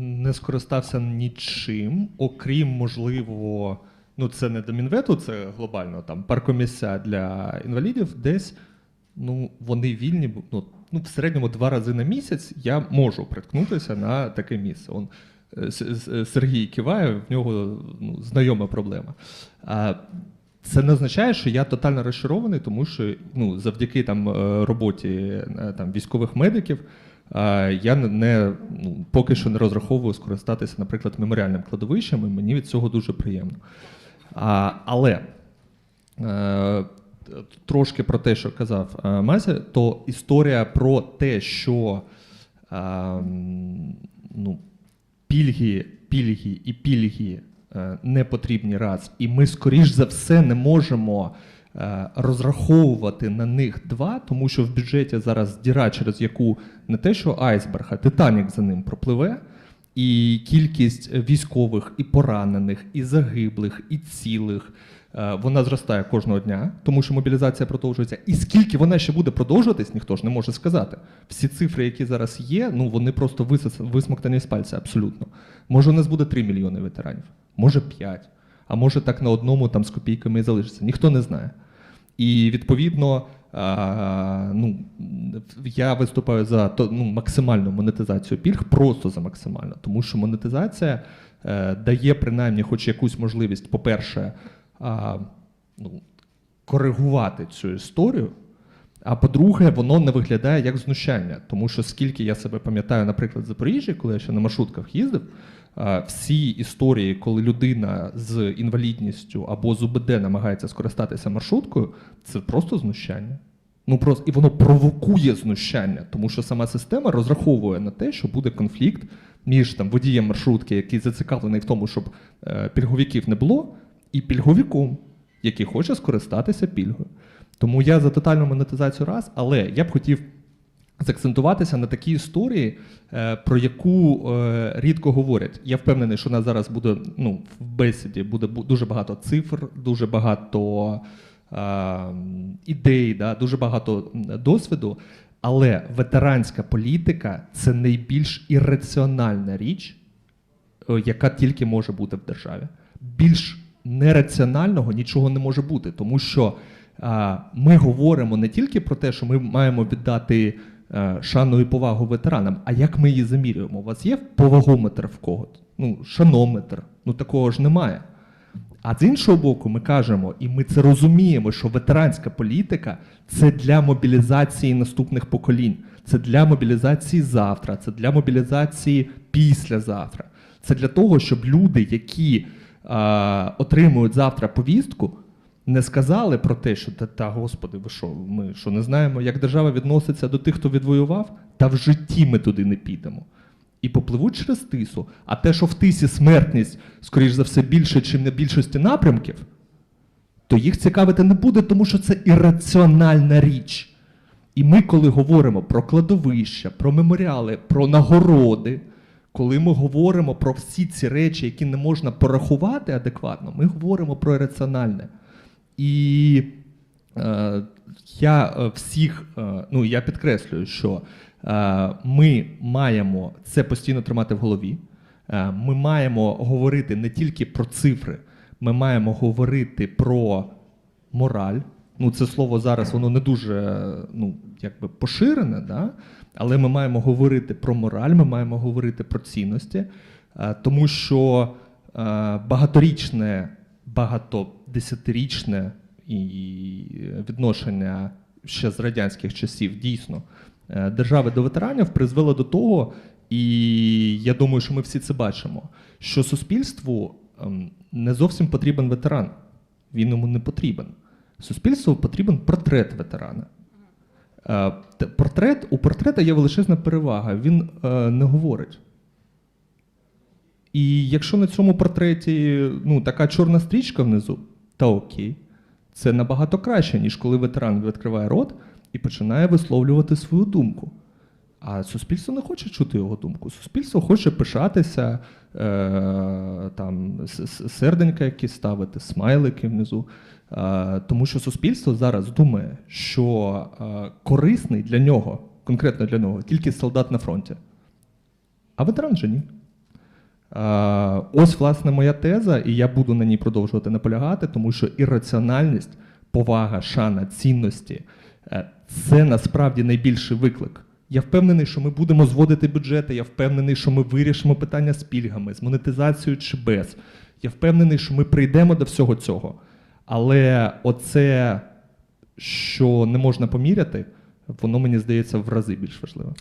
не скористався нічим, окрім можливо, ну це не до Мінвету, це глобально там паркомісця для інвалідів. Десь ну вони вільні. Ну, ну в середньому два рази на місяць я можу приткнутися на таке місце. Он е, Сергій киває, в нього ну, знайома проблема. А, це не означає, що я тотально розчарований, тому що ну, завдяки там, е, роботі е, там, військових медиків я не- ну, поки що не розраховую скористатися, наприклад, меморіальним кладовищем, і мені від цього дуже приємно. Але е, трошки про те, що казав е, Мася, то історія про те, що е, ну, пільги, пільги і пільги не потрібні раз, і ми, скоріш за все, не можемо розраховувати на них два, тому що в бюджеті зараз діра, через яку не те, що айсберг, а Титанік за ним пропливе. І кількість військових, і поранених, і загиблих, і цілих е, вона зростає кожного дня, тому що мобілізація продовжується. І скільки вона ще буде продовжуватись, ніхто ж не може сказати. Всі цифри, які зараз є, ну вони просто висмоктані з пальця абсолютно. Може, у нас буде 3 мільйони ветеранів, може 5, а може так на одному там з копійками і залишиться. Ніхто не знає. І відповідно, а, ну, я виступаю за то, ну, максимальну монетизацію пільг, просто за максимальну, тому що монетизація е, дає принаймні хоч якусь можливість, по-перше, ну, коригувати цю історію. А по-друге, воно не виглядає як знущання, тому що скільки я себе пам'ятаю, наприклад, в Запоріжжі, коли я ще на маршрутках їздив, всі історії, коли людина з інвалідністю або з УБД намагається скористатися маршруткою, це просто знущання. Ну просто і воно провокує знущання, тому що сама система розраховує на те, що буде конфлікт між там водієм маршрутки, який зацікавлений в тому, щоб е, пільговиків не було, і пільговиком, який хоче скористатися пільгою. Тому я за тотальну монетизацію раз, але я б хотів закцентуватися на такій історії, е, про яку е, рідко говорять. Я впевнений, що у нас зараз буде ну, в бесіді буде дуже багато цифр, дуже багато е, ідей, да, дуже багато досвіду. Але ветеранська політика це найбільш ірраціональна річ, яка тільки може бути в державі. Більш нераціонального нічого не може бути, тому що ми говоримо не тільки про те, що ми маємо віддати е, шану і повагу ветеранам, а як ми її замірюємо? У вас є повагометр в когось? Ну, шанометр. Ну такого ж немає. А з іншого боку, ми кажемо, і ми це розуміємо, що ветеранська політика це для мобілізації наступних поколінь, це для мобілізації завтра, це для мобілізації післязавтра. Це для того, щоб люди, які а, отримують завтра повістку, не сказали про те, що та, та господи, ви що, ми що не знаємо, як держава відноситься до тих, хто відвоював, та в житті ми туди не підемо. І попливуть через тису. А те, що в тисі смертність, скоріш за все, більше, ніж на більшості напрямків, то їх цікавити не буде, тому що це ірраціональна річ. І ми, коли говоримо про кладовища, про меморіали, про нагороди, коли ми говоримо про всі ці речі, які не можна порахувати адекватно, ми говоримо про ірраціональне. І е, я е, всіх, е, ну я підкреслюю, що е, ми маємо це постійно тримати в голові. Е, ми маємо говорити не тільки про цифри, ми маємо говорити про мораль. Ну, це слово зараз воно не дуже ну, якби поширене, да? але ми маємо говорити про мораль, ми маємо говорити про цінності, е, тому що е, багаторічне, багатодесятирічне і відношення ще з радянських часів дійсно е, держави до ветеранів призвело до того, і я думаю, що ми всі це бачимо, що суспільству ем, не зовсім потрібен ветеран. Він йому не потрібен. Суспільству потрібен портрет ветерана. Е, Портрет, у портрета є величезна перевага, він е, не говорить. І якщо на цьому портреті ну, така чорна стрічка внизу, та окей, це набагато краще, ніж коли ветеран відкриває рот і починає висловлювати свою думку. А суспільство не хоче чути його думку. Суспільство хоче пишатися, е, там, серденька якісь ставити, смайлики внизу. Е, тому що суспільство зараз думає, що е, корисний для нього, конкретно для нього, тільки солдат на фронті. А ветеран же ні. Е, Ось, власне, моя теза, і я буду на ній продовжувати наполягати, тому що ірраціональність, повага, шана, цінності е, це насправді найбільший виклик. Я впевнений, що ми будемо зводити бюджети. Я впевнений, що ми вирішимо питання з пільгами, з монетизацією чи без. Я впевнений, що ми прийдемо до всього цього. Але оце, що не можна поміряти, воно мені здається в рази більш важливе.